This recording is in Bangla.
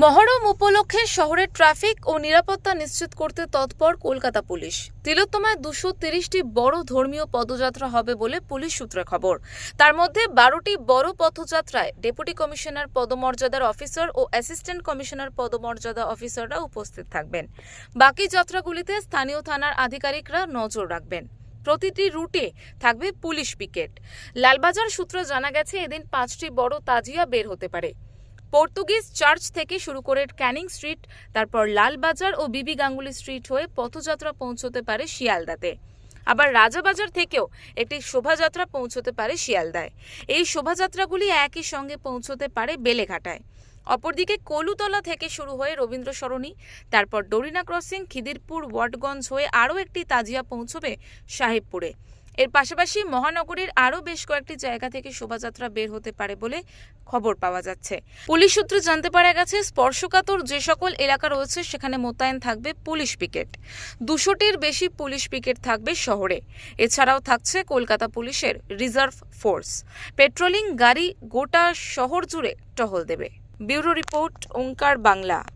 মহরম উপলক্ষে শহরের ট্রাফিক ও নিরাপত্তা নিশ্চিত করতে তৎপর কলকাতা পুলিশ। তিলোত্তমায় দুশো তিরিশটি বড় ধর্মীয় পদযাত্রা হবে বলে পুলিশ সূত্রে খবর। তার মধ্যে বারোটি বড় পথযাত্রায় ডেপুটি কমিশনার পদমর্যাদার অফিসার ও অ্যাসিস্ট্যান্ট কমিশনার পদমর্যাদা অফিসাররা উপস্থিত থাকবেন। বাকি যাত্রাগুলিতে স্থানীয় থানার আধিকারিকরা নজর রাখবেন। প্রতিটি রুটে থাকবে পুলিশ পিকেট। লালবাজার সূত্রে জানা গেছে, এদিন পাঁচটি বড় তাজিয়া বের হতে পারে। পর্তুগিজ চার্চ থেকে শুরু করে ক্যানিং স্ট্রিট, তারপর লালবাজার ও বিবি গাঙ্গুলি স্ট্রিট হয়ে পথযাত্রা পৌঁছতে পারে শিয়ালদাতে। আবার রাজাবাজার থেকেও একটি শোভাযাত্রা পৌঁছতে পারে শিয়ালদায়। এই শোভাযাত্রাগুলি একই সঙ্গে পৌঁছতে পারে বেলেঘাটায়। অপরদিকে কলুতলা থেকে শুরু হয়ে রবীন্দ্র সরণি তারপর ডরিনা ক্রসিং, খিদিরপুর, ওয়াটগঞ্জ হয়ে আরও একটি তাজিয়া পৌঁছবে সাহেবপুরে। এর পাশাপাশি মহানগরীর আরও বেশ কয়েকটি জায়গা থেকে শোভাযাত্রা বের হতে পারে বলে খবর পাওয়া যাচ্ছে। পুলিশ সূত্রে জানতে পারা গেছে, স্পর্শকাতর যে সকল এলাকা রয়েছে, সেখানে মোতায়েন থাকবে পুলিশ পিকেট। দুশোটির বেশি পুলিশ পিকেট থাকবে শহরে। এছাড়াও থাকছে কলকাতা পুলিশের রিজার্ভ ফোর্স। পেট্রোলিং গাড়ি গোটা শহর জুড়ে টহল দেবে। Bureau report, Onkar Bangla.